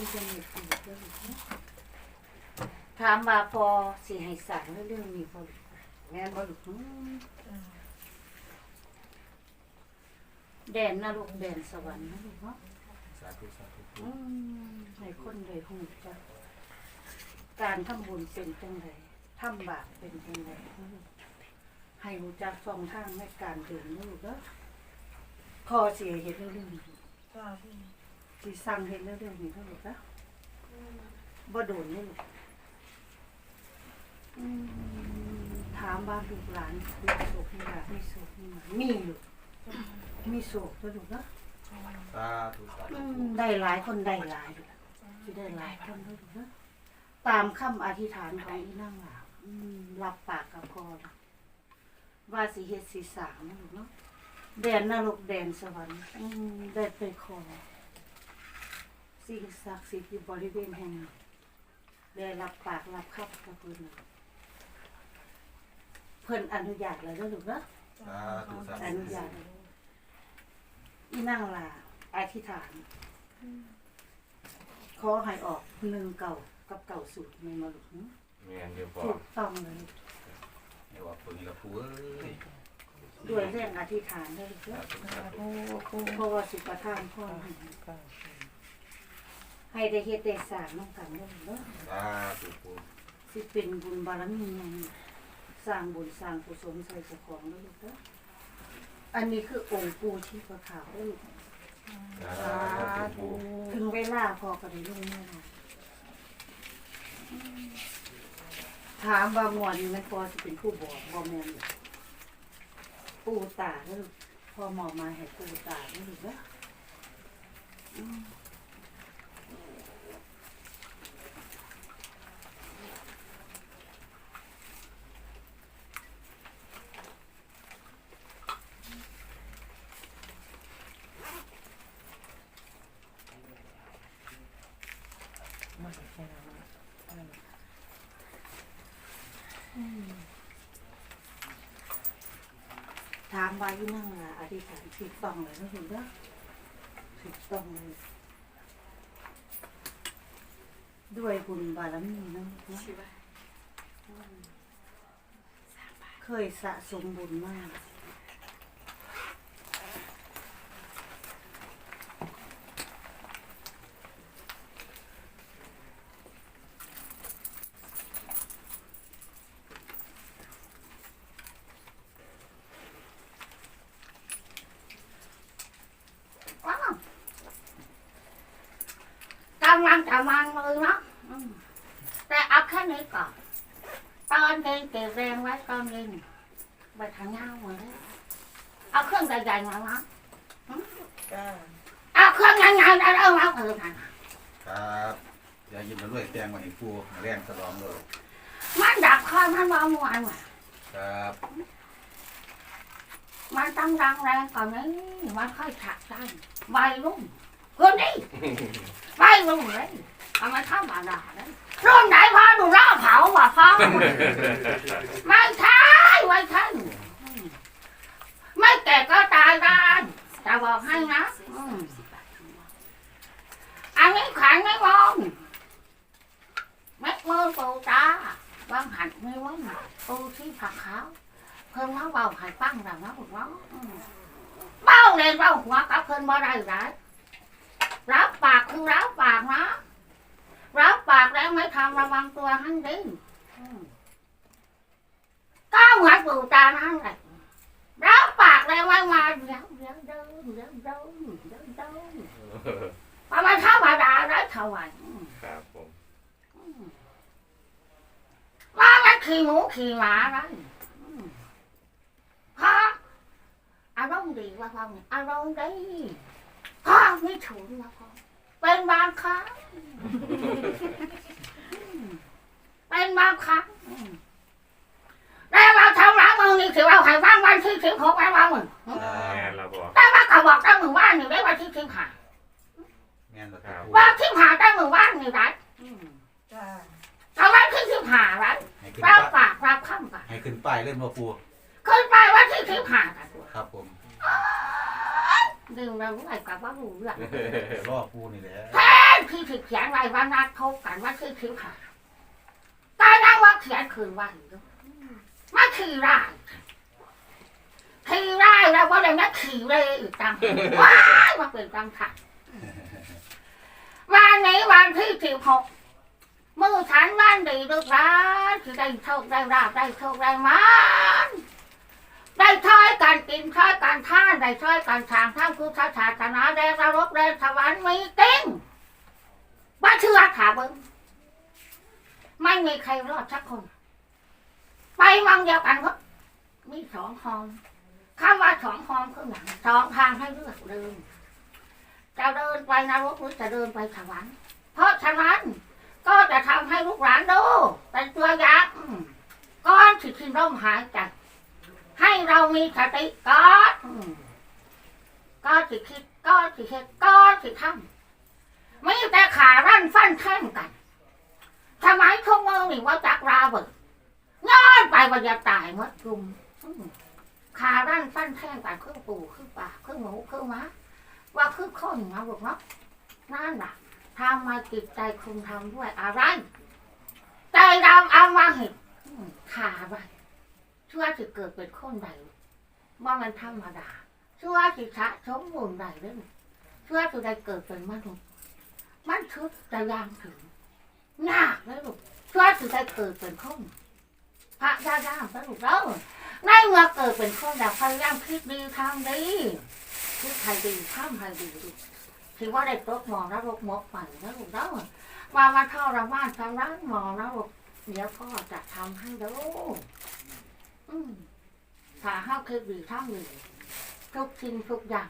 มีจมีถูกอลูกด้อถามว่าพอสิให้สั่งเรื่องนี้พอลูกแม่นบ่ลูกแดนนรกแดนสวรรค์นะลูกเนาะสาธุสาธุอืมให้คนใดหูจักการทำบุญเป็นจังไดทำบาปเป็นจังไดให้รู้จักสองทางในการเดินลูกเด้อพอเสียเห็นเรื่องนี้ สิสั่งเห็นเรื่องนี้เท่าลูกเด้อบ่โดนเลยลูกอืมถามว่าลูกหลานมีโศกมีลาภมีโศกมีหมามีลูกมีโศกเด้อลูกเด้อสาธุสาอืธุมได้หลายคนได้หลายลูกสิได้หลายคนเด้อลูกเด้อตามคำอธิษฐานของอีนั่งหลาอืมรับปากกับพ่อลูกว่าสิเฮ็ดสิสร้างนะลูกเนาะแดนนรกแดนสวรรค์อืมได้ไปขอ สิ่งศักดิ์สิทธิ์อยู่บริเวณแห่งนี้ได้รับปากรับคำกับเพิ่นน่ะเพิ่นอนุญาตแล้วเด้อลูกเด้อสาธุสาอธุนุญาตอีนั่งลาอธิษฐาน ขอให้ออกหนึ่งเก่ากับเก่าสูตรไม่มาหลุดนะแม่นเดี๋ยวพอถูกต้องเลย เดี๋ยวว่าตัวนี้ละผู้เอ้ยด้วยเรื่องอธิษฐานได้เลยสาธุสาธุ เพราะว่าสิประทานพ่อให้ ให้ได้เฮ็ดได้สร้างน้องกันได้เลยเนาะสาธุปู่สิเป็นบุญบารมีใหญ่สร้างบุญสร้างกุศลใส่เจ้าของได้เลยเนาะอันนี้คือองค์ปู่ชีพขาวได้ลูกสาธุปู่ถึงเวลาพอก็ได้ลงเมื่อไหร่อืมถามว่างวนนี้มันพอจะเป็นผู้บอกบอแมนหรอกปูตาแล้วลูกพอหมอมาให้ปูตาแล้วลูกนะอืม ถามว่าอยู่นั่งละอธิษฐานถูก ต้องเลยนะลูกนะถูกต้องเลย ด้วยบุญบารมีนะลูกนะอืมเคยสะสมบุญมาก ว้าวกำลังจะวางมือเนาะอืมแต่เอาแค่นี้ก่อน ต อนเย็นเก็บแรงไว้ตอนเย็นไปทางเงาเหมือนเอาเครื่องใหญ่ๆมาเนาะจ้าเอาเครื่องใหญ่ๆแล้วเอาเออนั่นน่ะครับอย่ายิ้มแล้วด้วยแตงมาให้ปู่แรงสลองเลยมันดับคอมันวางวางว่ะครับมันต้องรังแรงก่อนนี้มันค่อยฉักใจใบรุ่งคนนี้ใบรุ่งเลยเอามาเข้ามาด่าเลย รุ่นไหนพอหนูรอเผาว่ะพ่อไม่ใช่ไม่ใช่อืมไม่แก่ก็ตายได้จะบอกให้นะอืมอันนี้ขันไม่มองเม็ดมือปูตาบางหันไม่ว่างปูที่ผักขาวเพิ่งมาเบาใหายปั้งแล้วนะผมว่าอืมเบ้าเลยเบ้าหัวกับเพิ่นบ่ได้ไรรับปากคือรับปากนะ รับปากแล้วไม่ทำระวังตัวให้ดีอืมก็เหมือนปู่ตานั่นแหละรับปากเลยว่ามาเดี๋ยวเดี๋ยวเดินเดี๋ยวเดินเดี๋ยวเดินประมาณธรรมดาได้เท่าไหร่อืมครับผมมว่ามันขี่หมูขี่หมาได้อืมฮะอารมณ์ดีว่าพ่อเนี่ยอารมณ์ดีพ่อไม่ฉุนว่าพ่อ เป็นบางครั้งอืมเป็นบางครั้งอืมแล้วเราทำร้ายมึงนี่ถือเอาไข่ฟังวันที่สิบหกแล้วว่ามึงครับแม่นเราบอกแต่ว่าเขาบอกตั้งหมู่บ้านนี่ได้วันที่สิบห้าแม่นแล้วครับปู่ว่าที่ผ่าตั้งหมู่บ้านนี่ไรจ้าเอาวันที่สิบห้าไรให้ขึ้นเราบ้านขึ้นป้ายเล่นมาปูขึ้นไปว่าที่สิบห้ากันตัวครับผม ดื่มแล้วไหนกับว่ารู้เรื่องรอปูนี่แหละแท้ที่ถึงเขียนไว้ว่านัดพบกันว่าที่สิบห้าตายนั่งว่าเขียนคืนว่าอยู่ด้วยมาขี่ไร่ขี่ไร่แล้วว่าอะไรนะขี่เลยอีกตังว้ายมาเป็นตังค่ะวันนี้วันที่สิบหกมือฉันวันดีลูกร้านที่ได้โชคได้ราบได้โชคได้มัน ได้ช่วยกันกินช่วยกันท่านได้ช่วยกันทางท่านคือศาสนาแดงนรกแดงสวรรค์มีจริงบ้าเชื่อขาเบิ้งไม่มีใครรอดสักคน ไปมังเดียวกันก็มีสองห้องคำว่าสองห้องคือหนังสองทางให้เลือกเดินจะเดินไปนรกหรือจะเดินไปสวรรค์เพราะฉะนั้นก็จะทำให้ลูกหลานดูเป็นตัวอย่างก่อนที่ทิ้งลมหายใจ ให้เรามีสติก่อนอืมก็สิคิดก็สิคิดก็สิทำไม่แต่ขารั่นฟันแท่งกันทำไมทุกมืองนี่ว่าจักราเบิดย้อนไปว่าจะตายหมดกลุ่มขารั่นฟันแท่งกันคือปูคือปลาคือหมูคือหม้าว่าคือคนนะลูกเนาะนั่นแหละทำมาจิตใจคุณทำด้วยอะไรใจดำเอามาเห็นขาไป ชื่อที่เกิดเป็นคนใดว่ามันธรรมดาชื่อที่ชะสมบูรณ์ใดเรื่องชื่อที่ได้เกิดเป็นมนุษย์มันชุดจะยางถึงยากเลยลูกชื่อที่ได้เกิดเป็นคนพระยาย่ามสรุปแล้วในเมื่อเกิดเป็นคนอยากพยายามคิดดีทำดีคิดให้ดีทำให้ดีลูกถือว่าได้ตกมองนรกมกใหม่นะลูกเนาว่ามาเท่าระว่านทำร้านมองนรกเดี๋ยวพ่อจะทำให้ดู ถ้าห้าเคยดีทำดีทุกสิ่งทุกอย่าง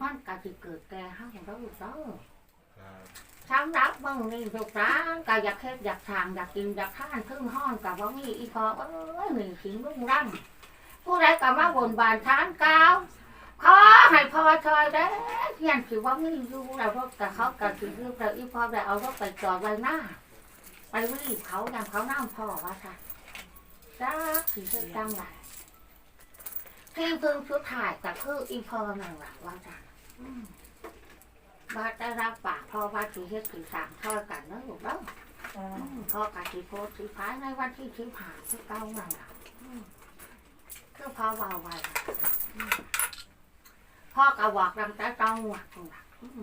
มันก็จะเกิดแก่ห้าของเราลูกเนาะครับสำหรับมึงนี่ลูกร้านก็อยากเฮ็ดอยากทางอยากกินอยากทานพึ่งห้องกับว่ามีอีพอเอ้ยหนึ่งสิงรุ่งร่ำผู้ใดก็มาบนบานทานกาวขอให้พ่อชอยได้เพียงถือว่าไม่อยู่แล้วรถแต่เขาก็ถืออยู่แต่อีพ่อได้เอารถไปจอดไว้หน้า ไปวิ่งเขาอย่างเขาน้ำพ่อว่าค่ะ จ้าถือเส้นจังไรที่เพิ่งชุดถ่ายกับคืออีพ่อนั่นแหละว่าจ้ะอืมว่าได้รับปากพ่อว่าถือเฮ็ดถือสามทอดกันนะลูกเนาะจ้าอืมพ่อกับถือโพถือพายในวันที่ถือผ่าที่เก้านั่นแหละอืมคือพ่อวาไว้ล่ะอืมพ่อก็บอกรังแต่ต้องหวัดหลักอืม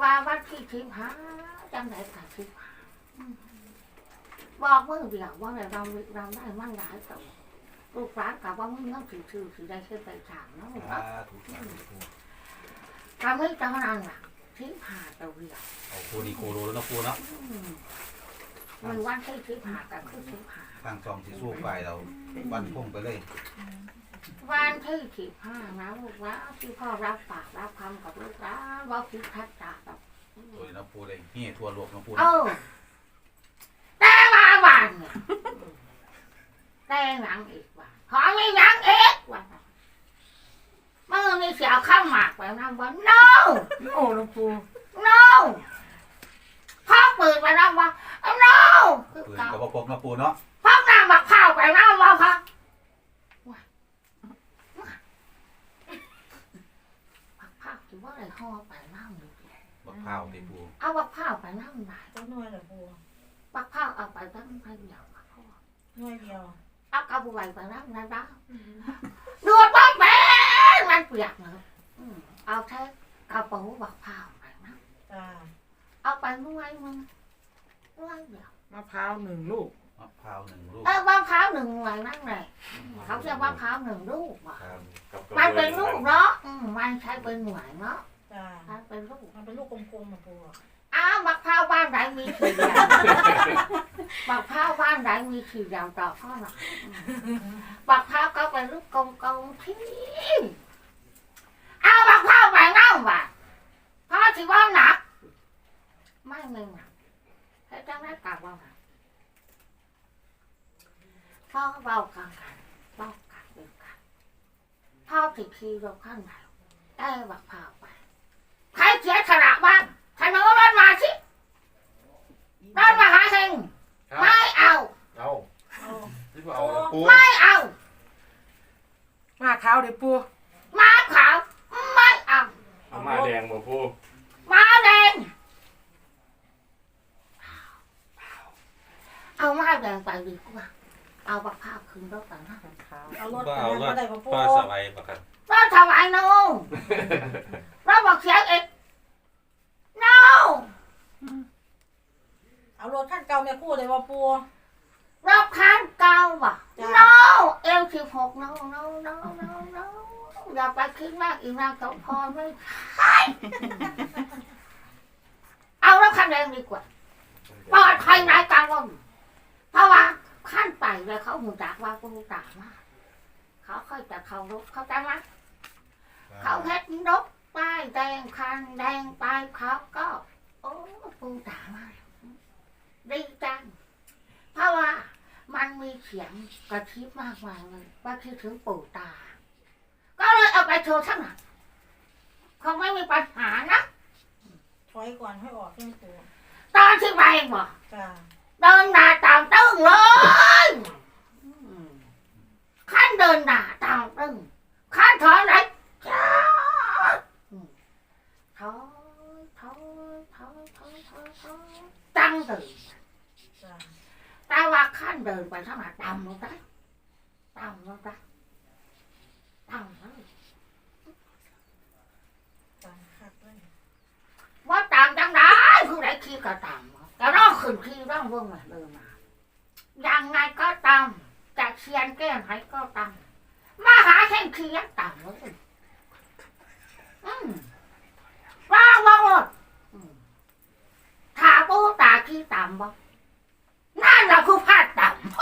ว่าวันที่ทิพหาจังไหนกับทิพหาอืม บอกมือเดียวว่าเราเราได้มั่งหลายตัวลูกร้านกับว่ามึงต้องถือถือถือได้ขึ้นไปถามเนาะสาธุสาธุปูทำให้เจ้านั่งหลักทิพหาตัวเดียวเอาปูนี่โคโรแล้วเนาะปูเนาะอืมมันวันที่ทิพหากับคือทิพหาทางซองสีสู้ไปเราวันพุ่งไปเลยวันที่ทิพหานะลูกร้านที่พ่อรับปากรับคำกับลูกร้านว่าคิดทัดจากับตัวนี้เนาะปูเลยเฮียทั่วโลกเนาะปูเอเนาะอแต่มาวันเนี่ยแต่หนังอีกวันขอไม่หนังอีกวันเมื่อมีเสียวข้ามหมากไปนะว่า no โอ้หลวงปู่ no พ่อปืนไปนะว่า no คือปืนเก่ากับพกเนาะปูเนาะพ่อนางบักข้าวไปนะว่าพ่อบักข้าวถือว่าอะไรห่อไปนั่งอยู่บักพร้าวที่ปูเอาบักข้าวไปนั่งไหนต้องหน่วยหลวง ปู่บักข้าวเอาไปตั้งไปเดียวกับพ่อหน่วยเดียวเอากระบวยไปนั่งนะบ้าดูดบ้างแม่มันเปียกเนอะอืมเอาแค่กระเป๋าบักพร้าวไปนะจ้าเอาไปนวดมึงนวดเดียวมะพร้าวหนึ่งลูกมะพร้าวหนึ่งลูกเออมะพร้าวหนึ่งหน่วยนั่งเลยเขาเรียกมะพร้าวหนึ่งลูกว่ะครับมันเป็นลูกเนาะอืมมันใช้เป็นหน่วยเนาะจ้ามันเป็นลูกมันเป็นลูกกลมๆหลวงปู่อ้าวมะพร้าวบ้าน ไหนมีสีเดียวมะพร้าวบ้านไหนมีสีเดียวต่อพ่อหรอกอืมมะพร้าวก็เป็นลูกกลมๆที่เอามะพร้าวไปนั่งว่ะพ่อถือว่าหนัก ไม่ไม่หนักให้เจ้าแม่กลับว่าหนักพ่อเบากันกันเบากันเดียวกันพ่อติดทีเราข้างไหนได้บักพร้าวไปใครเสียสละบ้างเสนอรถมาสิ รถมาหาเฮงไม่เอา เอาเอาที่พปูไม่เอา มาขาวเดี๋ยวปูม้าขาวไม่เอาเอามาแดงบ่ปูม้าแดงเอาม้าแดงไปดีกว่าเอาบักภาพคืนรถไปนะเอารถบ่ไปเอานั่งรก็ถได้ปะปูป้าสบายปะครับรถถวายนูรถบอกเสียงเอกนู เอารถขั้นเก่าแม่คู่เลยปะปูรถคันเก่าว่ะ จ้ะนูเอลสิบหกนูนูนูนูนูอย่าไปคิดมากอีกนางสมพรไม่ใช่เอารถคันแดงดีกว่าปลอดภัยไร้กังวลเพราะว่าขั้นไปเลยเขาหูจักว่ากูตามมากเขาค่อยจะเขารถเขาใจไหม เขาเฮ็ดนกป้ายแดงคันแดงป้ายเขาก็ โอ้ปูตามา ดีจังเพราะว่ามันมีเสียงกระชิบมากมายเลยว่าคิดถึงปู่ตา ก็เลยเอาไปโชว์ทั้งหนักเขาไม่มีปัญหานะถอยก่อนให้ออกให้ปูตอนที่ไปบอกจ้าเดินหน้าตามตึ้งเลยขั้นเดินหน้าตามตึ้งขั้นถอยไหลจ้าถอยถอยถอยถอยถอยถอยตั้งตื่น จ้า แต่ว่าขั้นเดินไปทางไหนต่ำลงได้ต่ำลงได้ต่ำเลย จ้าคักเลย ว่าต่ำจังได้ผู้ใดขี้ก็ต่ำแต่ร้องขึ้นขี้ร้องวงมาเลยมายังไงก็ต่ำจะเชียนแก้ไหนก็ต่ำมาหาแข่งขี้ยังต่ำเลยอืมร้องว่าหมดอืมถ้าปูตาขี้ต่ำบ่นั่นแหละผู้พลาดต่ำ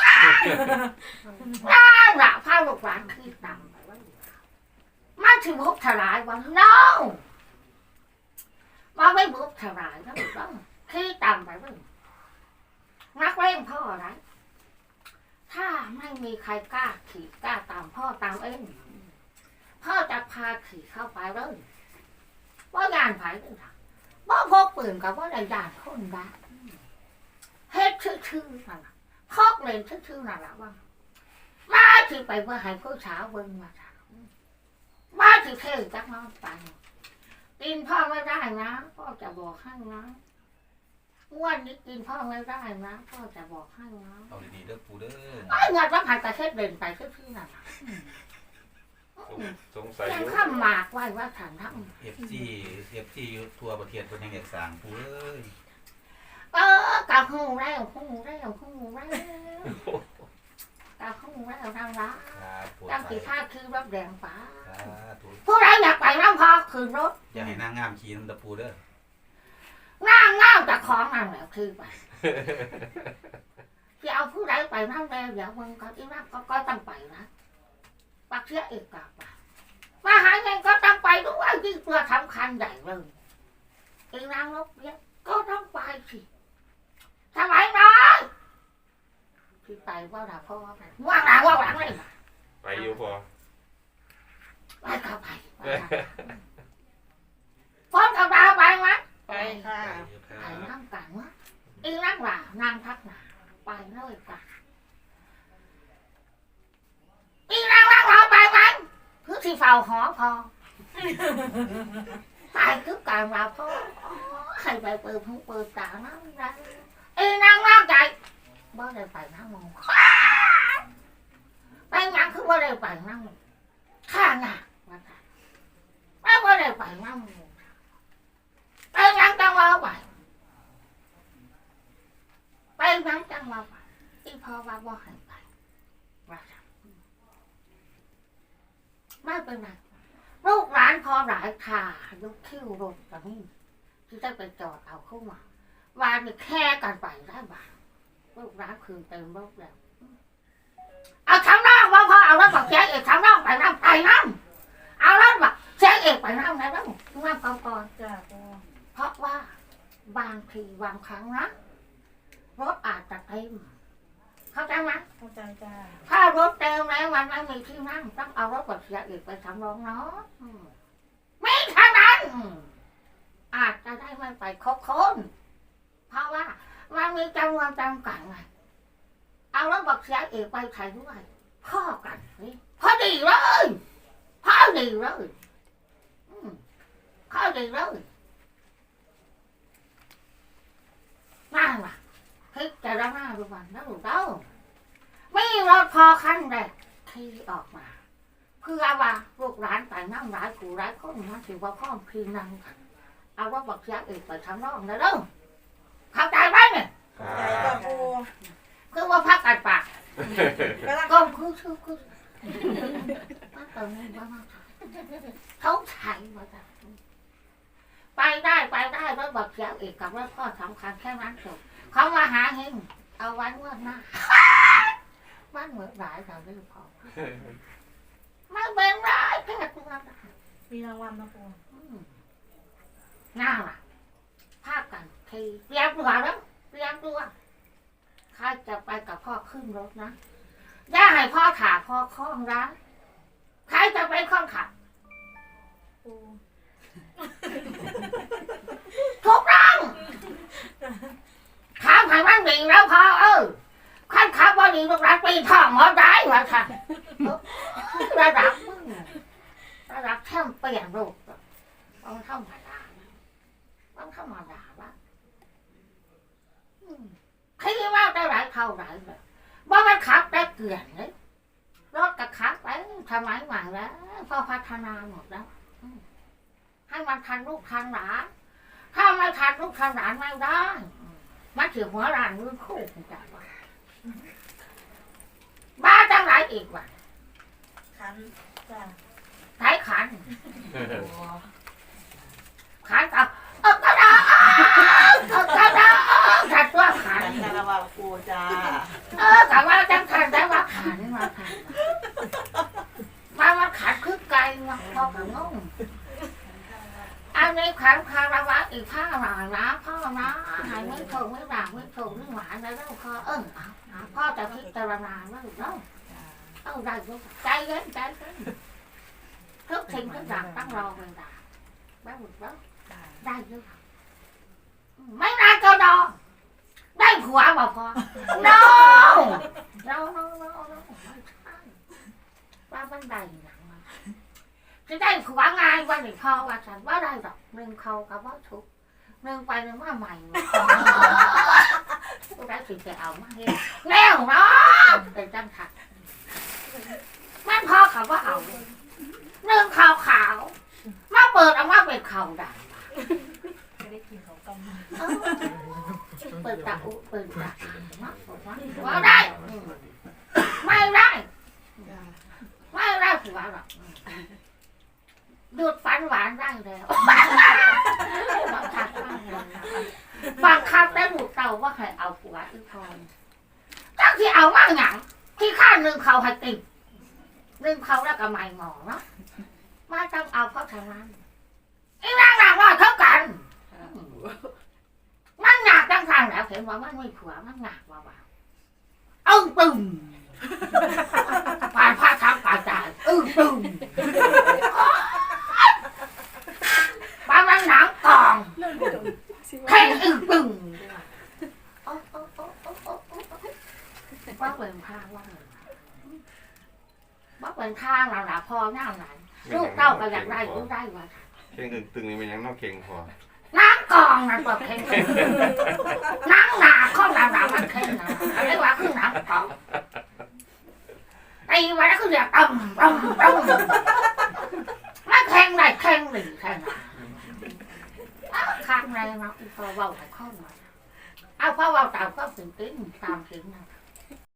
นั่นแหละพาลูกหลานขี้ต่ำไปว่ามันถึงบุกทลายวัน no มาไม่บุกทลายนะลูกต้องขี้ต่ำไปว่านักเล่นพ่ออะไรถ้าไม่มีใครกล้าขี่กล้าตามพ่อตามเองพ่อจะพาขี่เข้าไปเลยว่ายานไผ่เลยค่ะว่าพกปืนกับว่าได้ยานคนได้เฮ็ดชื่อๆนั่นล่ะ พกเล่นชื่อๆนั่นแหละว่ามาที่ไปว่าให้ผู้สาวเบิ่งมาจ้ะมาที่เท่จักน้องไปกินพ่อไม่ได้นะพ่อจะบอกให้นะอ้วันนี้กินพ่อไม่ได้นะพ่อจะบอกให้นะเอาดีๆเด้อปูเด้อไอ้เงินว่าผ่านกระเทศเด่นไปชื่อๆนั่นน่ะสงสัยยังข้ามหมากไว้ว่าฉันทั้งเอฟซีเอฟซีทั่วประเทศเพิ่นยังอยากสางปูเอ้ย เออกับหูแล้วหูแล้วหูแล้วกับหูแล้วทางร้านครับปูตั้งกี่ท่าคือรถแดงฟ้าสาธุผู้ใดอยากไปน้ำพอคืนรถอย่าให้นางงามขี่น้ำเด้อปูเด้อง่างง่างจากของนั่นแหละคือไปจะเอาผู้ใดไปนั่งแล้วเดี๋ยวมึงก็อีนั่งก็ก็ต้องไปนะปักเสียเอกกลับมามาหาเงินก็ต้องไปด้วยที่ตัวสำคัญใหญ่เลยอีนางลบเนี่ยก็ต้องไปสิทำไมน้อย ที่ไปว่าด่าพ่อว่าไงว่างหลังว่างหลังเลยไปอยู่พอไปก็ไปไปก็ฟ้อนกับดาวไปไหมไปค่ะไปนั่งกันวะอีนั่งหล่านั่งพักหนาไปเลยกันอีนั่งนั่งรอไปไหมคือที่เฝ้าหอพอตายคือการมาพ่อให้ไปเปิดหูเปิดตานั่งได้อีนั่งนั่งใจ บ่ได้ไปนั่งมองไปนั่งคือบ่ได้ไปนั่งข้างหน้าไม่บ่ได้ไปนั่งไปนั่งจังว่าไปไปนั่งจังว่าไปอีพ่อว่าบ่ให้ไปว่าไม่เป็นไรลูกหลานพอหลายทายกคิ้วรถตอนนี้ที่จะไปจอดเอาเข้ามา วามีแค่กันไปได้บ้าง ลูกหลานคืนเต็มรถแล้ว เอาทั้งน้องว่าพ่อเอารถบอกเจ๊เอกทั้งน้องไปนั่งไปนั่งเอารถบอกเจ๊เอกไปนั่งไหนบ้างนั่งก่อนก่อนจ้าปูเพราะว่าบางทีบางครั้งนะรถอาจจะเต็มเข้าใจไหมเข้าใจจ้าถ้ารถเต็มแล้วมันไม่มีที่นั่งต้องเอารถแบบเสียอีกไปสำรองเนาะอืมไม่เท่านั้นอืมอาจจะได้ไม่ไปครบคนเพราะว่า มีจำนวนจำกัดไงเอารถแบบเสียอีกไปใช้ด้วยพ่อกันนี่พอดีเลยพอดีเลยพอดีเลยนั่นล่ะพิจารณาดูมันนะลูกเต้าไม่รถพอขั้นแรกที่ออกมาเพื่อว่าลูกหลานแต่นั่งหลายกูหลายคนนะถือว่าพ่อพี่นั่งกันเอาว่าบอกเสียเอกไปทำนองนะเด้อเข้าใจไหมเนี่ย ใจกับปูคือว่าพักกันปากกำลังก็คือคือคือมาเติมเงินมามาเขาใช้มาจ้ะไปได้ไปได้แล้วบอกเสียเอกกับว่าพ่อสำคัญแค่นั้นเถอะเขามาหาเฮงเอาไว้งวดหน้ามันเหมือนหลายเราไม่พอไม่เป็นไรแค่ตัวนั้นมีรางวัลนะปูอืมน่าล่ะภาพกันทีเตรียมตัวแล้ว เตรียมตัวใครจะไปกับพ่อขึ้นรถนะย่าให้พ่อขาพ่อคล้องร้านใครจะเป็นข้องขับปูทุกร่างถามให้มันดีแล้วพอเออขั้นขับว่าดีลูกร้านปีท่องหมอได้วะค่ะระดับระดับแท่มเปลี่ยนรูปต้องธรรมดาต้องธรรมดา บ้างคิดว่าได้หลายเท่าไหร่แบบว่ามันขับได้เกลื่อนเลยรถกระขับไปทำไมใหม่แล้วพอพัฒนาหมดแล้วอืมให้มันทันลูกทันหลานถ้าไม่ทันลูกทันหลานไม่ได้มันถือหัวรานมือคู่จังวะบ้าจังไรอีกวะขันจ้าใช้ขันขันกับเออกระดาษเออกระดาษขัด ตัวขันคาราวาปูจ้าเออแต่ว่าจังขันได้ว่าขันมาขันมามาขันคือไก่มาพอกับงงอันนี้ขันคาราวะอีกข้าหลังนะพ่อนะหายไม่ถูกไม่ด่างไม่ถูกไม่หวานแล้วแล้วพ่อเออพ่อจะพิจารณาแล้วลูกเนาะเอาได้ลูกใจเย็นใจเย็นทุกสิ่งทุกอย่างต้องรอเวลาได้หมดแล้วได้ยอะไม่นานก็รอ ได้ผัวบ่พอ no no no no no ไม่ใช่ว่ามันได้หนังมันจะได้ผัวง่ายวันหนึ่งพอว่าฉันว่าได้ดอกหนึ่งเขากับว่าทุกหนึ่งไปหนึ่งมาใหม่กูได้สิจะเอามาเฮ็ดแล้วเนาะเป็นจังถัดมันพอเขาว่าเอาหนึ่งขาวขาวๆมาเปิดออกมาเป็นขาวดำจะ ได้กินของกำลังเปิดตาอุเปิดตามาว่าได้อืมไม่ได้ ไม่ได้ผัวหรอกดูดฟันหวานได้แล้วบังคับบังคับได้ดูเต่าว่าให้เอาผัวอีกทอนตั้งที่เอามาหยังที่ข้าหนึ่งเขาให้ติดหนึ่งเขาแล้วก็ไม่หมอเนาะมาต้องเอาเพราะทางนั้นอีนางหนางว่าเท่ากัน มันหนักจังทางแล้วเห็นว่ามันไม่ผัวมันหนักว่าว่าเอึ้งตึงผ่านพระทักกาจายอึ้งตึงบางมันหนังกองแค่อึ้งตึงว่าเป็นทางว่าเป็นว่าเป็นทางเราหนาพอหน้าหนลูกเต้าก็อยากได้ลูกได้ว่าเข่งอึกตึงนี่มันยังนอกเข่งพอ องนะตัวเข่งน้ำหนาข้อหนาหนามันเข่งนะอะไรวะคือน้ำกองไอ้วะนั่นคืออยากต้มต้มต้มมันแข่งไหนแข่งหนึ่งแข่งข้างในมาอีพอเบาหายข้อมาเอาพอเบาตามก็ถึงติ้งตามถึงนะ